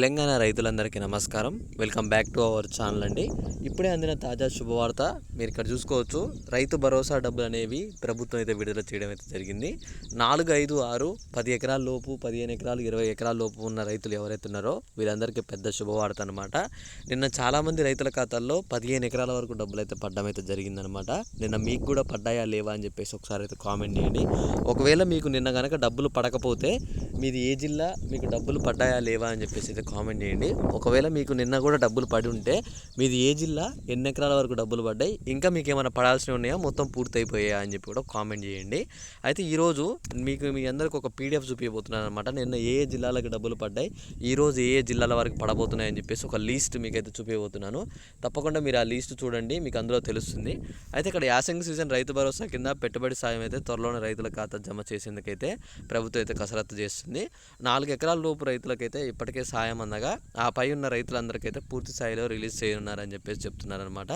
తెలంగాణ రైతులందరికీ నమస్కారం. Welcome back to our channel అండి. ఇప్పుడే అందిన తాజా శుభవార్త మీరు ఇక్కడ చూసుకోవచ్చు. రైతు భరోసా డబ్బులు అనేవి ప్రభుత్వం అయితే విడుదల చేయడం అయితే జరిగింది. నాలుగు ఐదు ఆరు పది ఎకరాల లోపు పదిహేను ఎకరాలు ఇరవై ఎకరాల లోపు ఉన్న రైతులు ఎవరైతే ఉన్నారో వీరందరికీ పెద్ద శుభవార్త అనమాట నిన్న చాలామంది రైతుల ఖాతాల్లో పదిహేను ఎకరాల వరకు డబ్బులు అయితే పడ్డం అయితే జరిగిందనమాట నిన్న మీకు కూడా పడ్డాయా లేవా అని చెప్పేసి ఒకసారి అయితే కామెంట్ చేయండి. ఒకవేళ మీకు నిన్న కనుక డబ్బులు పడకపోతే మీది ఏ జిల్లా మీకు డబ్బులు పడ్డాయా లేవా అని చెప్పేసి అయితే కామెంట్ చేయండి. ఒకవేళ మీకు నిన్న కూడా డబ్బులు పడి ఉంటే మీది ఏ జిల్లా ఎన్ని ఎకరాల వరకు డబ్బులు పడ్డాయి ఇంకా మీకు ఏమైనా పడాల్సినవి ఉన్నాయా మొత్తం పూర్తయిపోయాయా అని చెప్పి కూడా కామెంట్ చేయండి. అయితే ఈరోజు మీకు మీ అందరికి ఒక పీడిఎఫ్ చూపించబోతున్నాను అనమాట నిన్న ఏ ఏ జిల్లాలకు డబ్బులు పడ్డాయి ఈరోజు ఏ ఏ జిల్లాల వరకు పడబోతున్నాయి అని చెప్పేసి ఒక లీస్ట్ మీకైతే చూపించబోతున్నాను తప్పకుండా మీరు ఆ లీస్ట్ చూడండి మీకు అందులో తెలుస్తుంది. అయితే ఇక్కడ యాసంగి సీజన్ రైతు భరోసా కింద పెట్టుబడి సాయం అయితే త్వరలోనే రైతుల ఖాతా జమ చేసేందుకైతే ప్రభుత్వం అయితే కసరత్తు చేస్తుంది. నాలుగు ఎకరాల లోపు రైతులకైతే ఇప్పటికే సాయం అందగా ఆ పై ఉన్న రైతులందరికైతే పూర్తి స్థాయిలో రిలీజ్ చేయనున్నారని చెప్పేసి చెప్తున్నారనమాట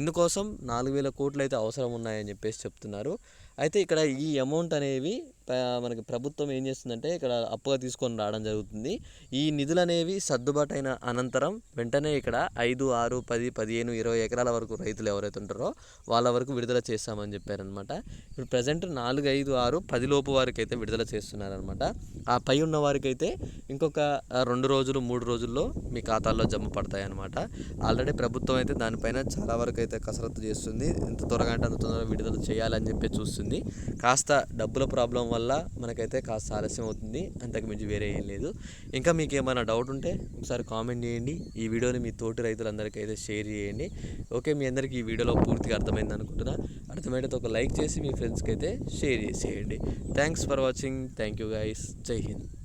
ఇందుకోసం నాలుగు వేల కోట్లు అయితే అవసరం ఉన్నాయని చెప్పేసి చెప్తున్నారు. అయితే ఇక్కడ ఈ అమౌంట్ అనేవి మనకి ప్రభుత్వం ఏం చేస్తుందంటే ఇక్కడ అప్పుగా తీసుకొని రావడం జరుగుతుంది. ఈ నిధులు అనేవి సర్దుబాటు అయిన అనంతరం వెంటనే ఇక్కడ ఐదు ఆరు పది పదిహేను ఇరవై ఎకరాల వరకు రైతులు ఎవరైతే ఉంటారో వాళ్ళ వరకు విడుదల చేస్తామని చెప్పారనమాట ఇప్పుడు ప్రజెంట్ నాలుగు ఐదు ఆరు పది లోపు వారికి అయితే విడుదల చేస్తున్నారనమాట ఆ పై ఉన్న వారికైతే ఇంకొక రెండు రోజులు మూడు రోజుల్లో మీ ఖాతాల్లో జమ పడతాయి అనమాట ఆల్రెడీ ప్రభుత్వం అయితే దానిపైన చాలా వరకు అయితే కసరత్తు చేస్తుంది. ఎంత త్వరగా అంటే అంత తొందరగా విడుదల చేయాలని చెప్పి చూస్తుంది. కాస్త డబ్బుల ప్రాబ్లం వల్ల మనకైతే కాస్త ఆలస్యం అవుతుంది. అంతకు మించి వేరే ఏం లేదు. ఇంకా మీకు ఏమైనా డౌట్ ఉంటే ఒకసారి కామెంట్ చేయండి. ఈ వీడియోని మీ తోటి రైతులందరికీ అయితే షేర్ చేయండి. ఓకే మీ అందరికీ ఈ వీడియోలో పూర్తిగా అర్థమైంది అనుకుంటున్నా. అర్థమైతే ఒక లైక్ చేసి మీ ఫ్రెండ్స్కి అయితే షేర్ చేసేయండి. Thanks for watching thank you guys జై హింద్